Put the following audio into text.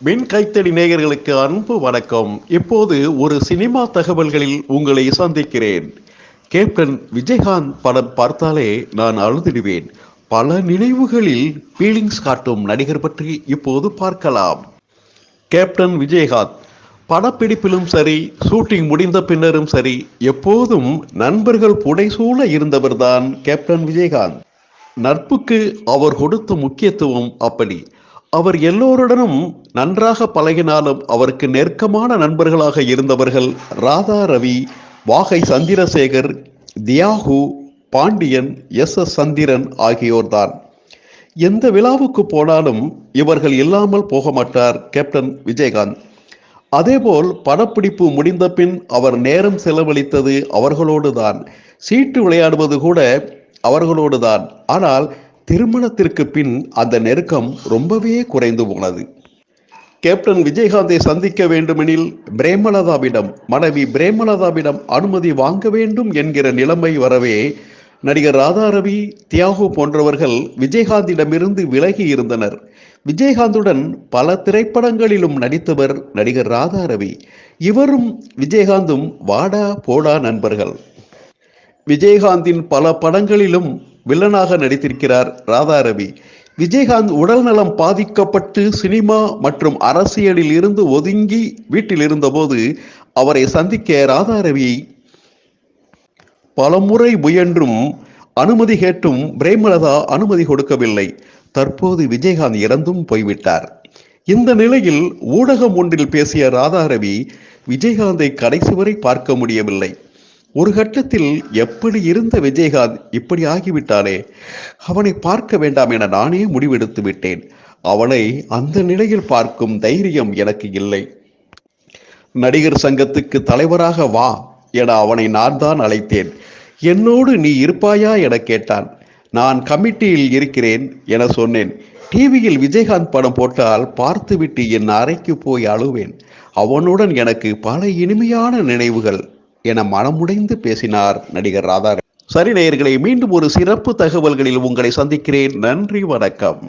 மின் கைத்தடி நேயர்களுக்கு அன்பு வணக்கம். இப்போது ஒரு சினிமா தகவல்களில் உங்களை சந்திக்கிறேன். கேப்டன் விஜயகாந்த் படம் பார்த்தாலே நான் அழுதிடுவேன். பல நினைவுகளில் ஃபீலிங்ஸ் காட்டும் நடிகர் பற்றி இப்போது பார்க்கலாம். கேப்டன் விஜயகாந்த் படப்பிடிப்பிலும் சரி ஷூட்டிங் முடிந்த பின்னரும் சரி எப்போதும் நண்பர்கள் புடைசூழ இருந்தவர்தான் கேப்டன் விஜயகாந்த். நட்புக்கு அவர் கொடுத்த முக்கியத்துவம் அப்படி. அவர் எல்லோருடனும் நன்றாக பழகினாலும் அவருக்கு நெருக்கமான நண்பர்களாக இருந்தவர்கள் ராதா ரவி வாகை சந்திரசேகர் தியாகு பாண்டியன் எஸ் எஸ் சந்திரன் ஆகியோர்தான். எந்த விழாவுக்கு போனாலும் இவர்கள் இல்லாமல் போக மாட்டார் கேப்டன் விஜயகாந்த். அதேபோல் படப்பிடிப்பு முடிந்த பின் அவர் நேரம் செலவழித்தது அவர்களோடு தான் சீட்டு விளையாடுவது கூட அவர்களோடு தான் ஆனால் திருமணத்திற்கு பின் அந்த நெருக்கம் ரொம்பவே குறைந்து போனது. கேப்டன் விஜயகாந்தை சந்திக்க வேண்டுமெனில் பிரேமலதாவிடம் மனைவி பிரேமலதாவிடம் அனுமதி வாங்க வேண்டும் என்கிற நிலைமை வரவே நடிகர் ராதாரவி தியாகு போன்றவர்கள் விஜயகாந்திடமிருந்து விலகி இருந்தனர். விஜயகாந்துடன் பல திரைப்படங்களிலும் நடித்தவர் நடிகர் ராதாரவி. இவரும் விஜயகாந்தும் வாடா போடா நண்பர்கள். விஜயகாந்தின் பல படங்களிலும் வில்லனாக நடித்திருக்கிறார் ராதா ரவி விஜயகாந்த் உடல்நலம் பாதிக்கப்பட்டு சினிமா மற்றும் அரசியலில் இருந்து ஒதுங்கி வீட்டில் இருந்தபோது அவரை சந்திக்க ராதா ரவி பலமுறை முயன்றும் அனுமதி கேட்டும் பிரேமலதா அனுமதி கொடுக்கவில்லை. தற்போது விஜயகாந்த் இறந்தும் போய்விட்டார். இந்த நிலையில் ஊடகம் ஒன்றில் பேசிய ராதாரவி விஜயகாந்தை கடைசி வரை பார்க்க முடியவில்லை. ஒரு கட்டத்தில் எப்படி இருந்த விஜயகாந்த் இப்படி ஆகிவிட்டானே? அவனை பார்க்க வேண்டாம் என நானே முடிவெடுத்து விட்டேன். அவனை அந்த நிலையில் பார்க்கும் தைரியம் எனக்கு இல்லை. நடிகர் சங்கத்துக்கு தலைவராக வா என அவனை நான் தான் அழைத்தேன். என்னோடு நீ இருப்பாயா என கேட்டான். நான் கமிட்டியில் இருக்கிறேன் என சொன்னேன். டிவியில் விஜயகாந்த் படம் போட்டால் பார்த்துவிட்டு என் அறைக்கு போய் அழுவேன். அவனுடன் எனக்கு பல இனிமையான நினைவுகள். என மனமுடைந்து பேசினார் நடிகர் ராதா சரி நேயர்களை மீண்டும் ஒரு சிறப்பு தகவல்களில் உங்களை சந்திக்கிறேன். நன்றி வணக்கம்.